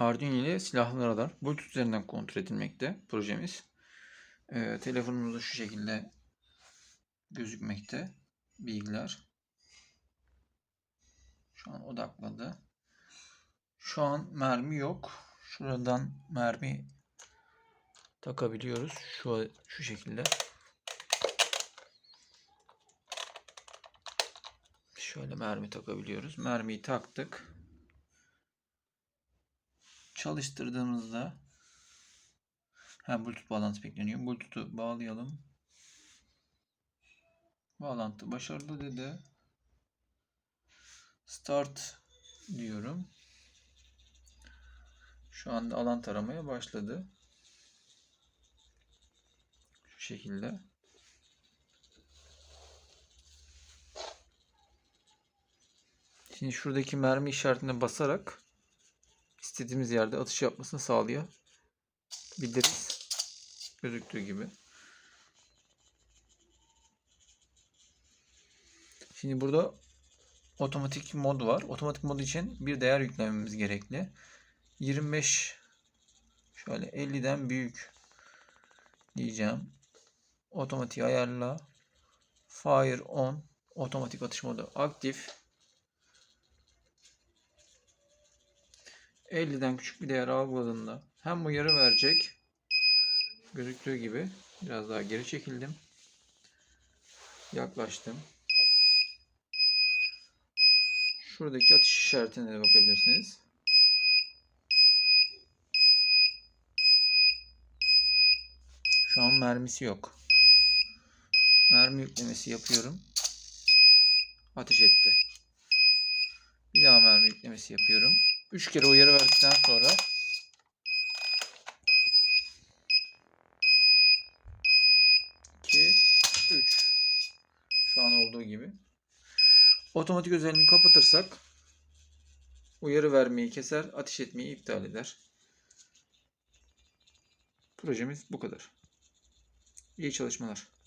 Arduino ile silahlı radar Bluetooth üzerinden kontrol edilmekte projemiz. Ee, telefonumuzda şu şekilde gözükmekte bilgiler. Şu an odakladı. Şu an mermi yok. Şuradan mermi takabiliyoruz. Şu şu şekilde. Şöyle mermi takabiliyoruz. Mermiyi taktık. Çalıştırdığımızda ha, Bluetooth bağlantısı bekleniyor. Bluetooth'u bağlayalım. Bağlantı başarılı dedi. Start diyorum. Şu anda alan taramaya başladı. Şu şekilde. Şimdi şuradaki mermi işaretine basarak istediğimiz yerde atış yapmasını sağlayabiliriz. Gözüktüğü gibi. Şimdi burada otomatik mod var. Otomatik mod için bir değer yüklememiz gerekli. 25 şöyle 50'den büyük diyeceğim. Otomatik ayarla. Fire on. Otomatik atış modu aktif. 50'den küçük bir değer algıladığında hem uyarı verecek gözüktüğü gibi biraz daha geri çekildim. Yaklaştım. Şuradaki atış işaretine de bakabilirsiniz. Şu an mermisi yok. Mermi yüklemesi yapıyorum. Ateş etti. Bir daha mermi yüklemesi yapıyorum. 3 kere uyarı verdikten sonra iki, üç. Şu an olduğu gibi. Otomatik özelliğini kapatırsak uyarı vermeyi keser, ateş etmeyi iptal eder. Projemiz bu kadar. İyi çalışmalar.